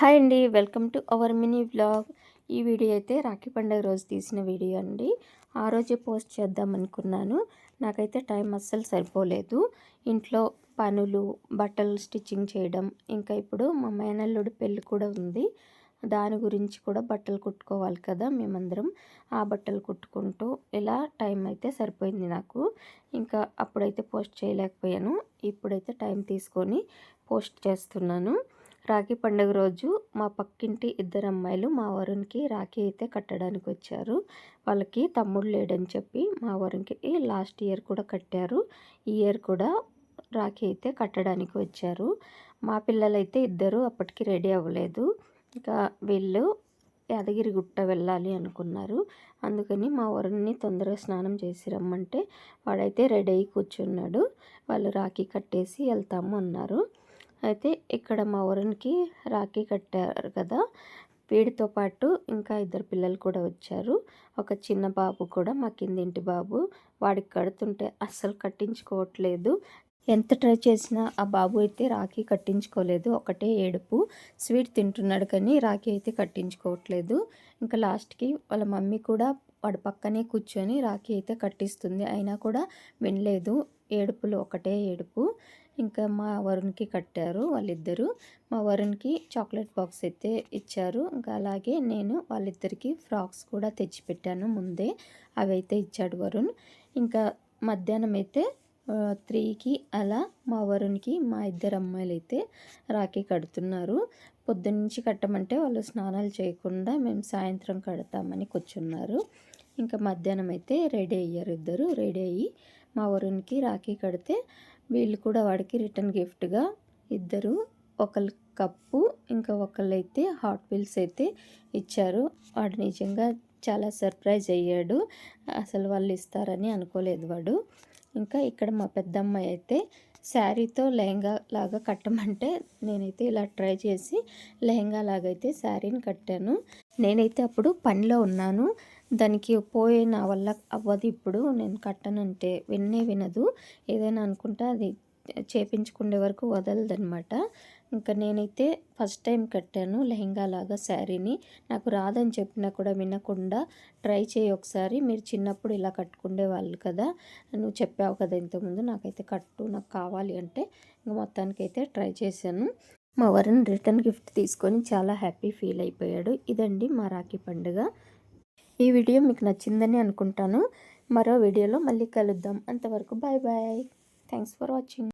Hi అండి welcome to our mini vlog. ఈ video అయితే రాఖీ పండుగ రోజు తీసిన వీడియో అండి. ఆ రోజే పోస్ట్ చేద్దాం అనుకున్నాను. నాకైతే టైం అస్సలు సరిపోలేదు. ఇంట్లో పనులు బట్టలు స్టిచ్చింగ్ చేయడం ఇంకా ఇప్పుడు మా మేనల్లుడి పెళ్ళి కూడా ఉంది. దాని గురించి కూడా బట్టలు కుట్టుకోవాలి కదా మేమందరం. ఆ బట్టలు కుట్టుకుంటూ ఇలా టైం అయితే సరిపోయింది నాకు. ఇంకా అప్పుడైతే పోస్ట్ చేయలేకపోయాను. ఇప్పుడైతే టైం తీసుకొని పోస్ట్ చేస్తున్నాను. రాఖీ పండుగ రోజు మా పక్కింటి ఇద్దరు అమ్మాయిలు మా వరుణ్కి రాఖీ అయితే కట్టడానికి వచ్చారు వాళ్ళకి తమ్ముడు లేడని చెప్పి మా వరుణ్కి లాస్ట్ ఇయర్ కూడా కట్టారు. ఈ ఇయర్ కూడా రాఖీ అయితే కట్టడానికి వచ్చారు మా పిల్లలైతే ఇద్దరు అప్పటికి రెడీ అవ్వలేదు. ఇంకా వీళ్ళు యాదగిరి గుట్ట వెళ్ళాలి అనుకున్నారు. అందుకని మా వరుణ్ని తొందరగా స్నానం చేసి రమ్మంటే వాడైతే రెడీ అయ్యి కూర్చున్నాడు. వాళ్ళు రాఖీ కట్టేసి వెళ్తాము అన్నారు. అయితే ఇక్కడ మా వరుణ్కి రాఖీ కట్టారు కదా. వీడితో పాటు ఇంకా ఇద్దరు పిల్లలు కూడా వచ్చారు. ఒక చిన్న బాబు కూడా మా కిందింటి బాబు. వాడికి కడుతుంటే అస్సలు కట్టించుకోవట్లేదు. ఎంత ట్రై చేసినా ఆ బాబు అయితే రాఖీ కట్టించుకోలేదు. ఒకటే ఏడుపు. స్వీట్ తింటున్నాడు కానీ రాఖీ అయితే కట్టించుకోవట్లేదు. ఇంకా లాస్ట్కి వాళ్ళ మమ్మీ కూడా వాడి పక్కనే కూర్చొని రాఖీ అయితే కట్టిస్తుంది. అయినా కూడా వినలేదు. ఏడుపులు ఒకటే ఏడుపు. ఇంకా మా వరుణ్కి కట్టారు వాళ్ళిద్దరూ. మా వరుణ్కి చాక్లెట్ బాక్స్ అయితే ఇచ్చారు. ఇంకా అలాగే నేను వాళ్ళిద్దరికి ఫ్రాక్స్ కూడా తెచ్చిపెట్టాను ముందే. అవి అయితే ఇచ్చాడు వరుణ్. ఇంకా మధ్యాహ్నం అయితే త్రీకి అలా మా వరుణ్కి మా ఇద్దరు అమ్మాయిలు అయితే రాఖీ కడుతున్నారు. పొద్దున్నుంచి కట్టమంటే వాళ్ళు స్నానాలు చేయకుండా మేము సాయంత్రం కడతామని కూర్చున్నారు. ఇంకా మధ్యాహ్నం అయితే రెడీ అయ్యారు ఇద్దరు. రెడీ అయ్యి మా వరుణ్కి రాఖీ కడితే వీళ్ళు కూడా వాడికి రిటర్న్ గిఫ్ట్గా ఇద్దరు. ఒకళ్ళు కప్పు ఇంకా ఒకళ్ళు అయితే హాట్ వీల్స్ అయితే ఇచ్చారు. వాడు నిజంగా చాలా సర్ప్రైజ్ అయ్యాడు. అసలు వాళ్ళు ఇస్తారని అనుకోలేదు వాడు. ఇంకా ఇక్కడ మా పెద్దమ్మాయి అయితే శారీతో లెహంగా లాగా కట్టమంటే నేనైతే ఇలా ట్రై చేసి లెహంగా లాగైతే శారీని కట్టాను. నేనైతే అప్పుడు పనిలో ఉన్నాను. దానికి పోయే నా వల్ల అవ్వదు ఇప్పుడు. నేను కట్టనంటే విన్నే వినదు. ఏదైనా అనుకుంటే అది చేపించుకునే వరకు వదలదనమాట ఇంకా నేనైతే ఫస్ట్ టైం కట్టాను లెహంగా లాగా శారీని. నాకు రాదని చెప్పినా కూడా వినకుండా ట్రై చేయి ఒకసారి. మీరు చిన్నప్పుడు ఇలా కట్టుకునే వాళ్ళు కదా నువ్వు చెప్పావు కదా ఇంతకుముందు నాకైతే కట్టు నాకు కావాలి అంటే ఇంకా మొత్తానికైతే ట్రై చేశాను. మా వరుణ్ రిటర్న్ గిఫ్ట్ తీసుకొని చాలా హ్యాపీ ఫీల్ అయిపోయాడు. ఇదండి మా రాఖీ పండుగ. ఈ వీడియో మీకు నచ్చిందని అనుకుంటాను. మరో వీడియోలో మళ్ళీ కలుద్దాం. అంతవరకు bye bye thanks for watching